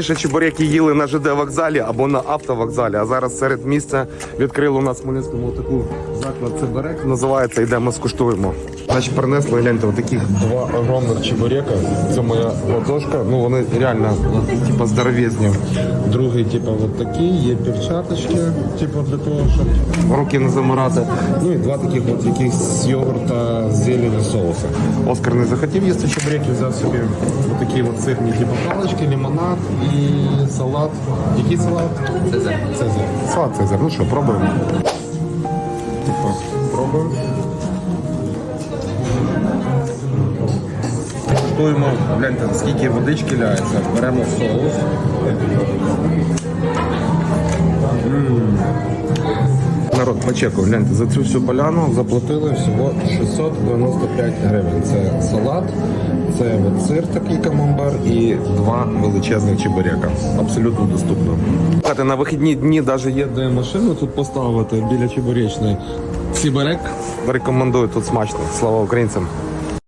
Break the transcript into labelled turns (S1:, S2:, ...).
S1: Раніше чебуреки їли на ЖД вокзалі або на автовокзалі, а зараз серед місця відкрили у нас в Хмельницькому таку заклад Цеберек. Називається Йдемо скуштуємо. Значить, принесли гляньте таких два огромних чебурека. Це моя ладошка. Ну вони реально типу, здоровезні. Другий, типу, от такий, є перчаточки, типу, для того, щоб руки не замирати. Ну і два таких от якихось з йогурта, з зелені соуса. Оскар не захотів їсти чебуреки, взяв собі такі от сирні типу, палички, лимонад і салат. Який салат? Цезар. Цезар. Салат Цезар. Ну що, пробуємо. Типу, пробуємо. Куштуємо, гляньте, скільки водички ляється. Беремо соус. По гляньте, за цю всю поляну заплатили всього 695 гривень. Це салат, це от сир такий камамбар і два величезних чебуряка. Абсолютно доступно. Слухайте, На вихідні дні навіть є де машину тут поставити біля чебуречної. Сіберек рекомендую тут смачно. Слава українцям.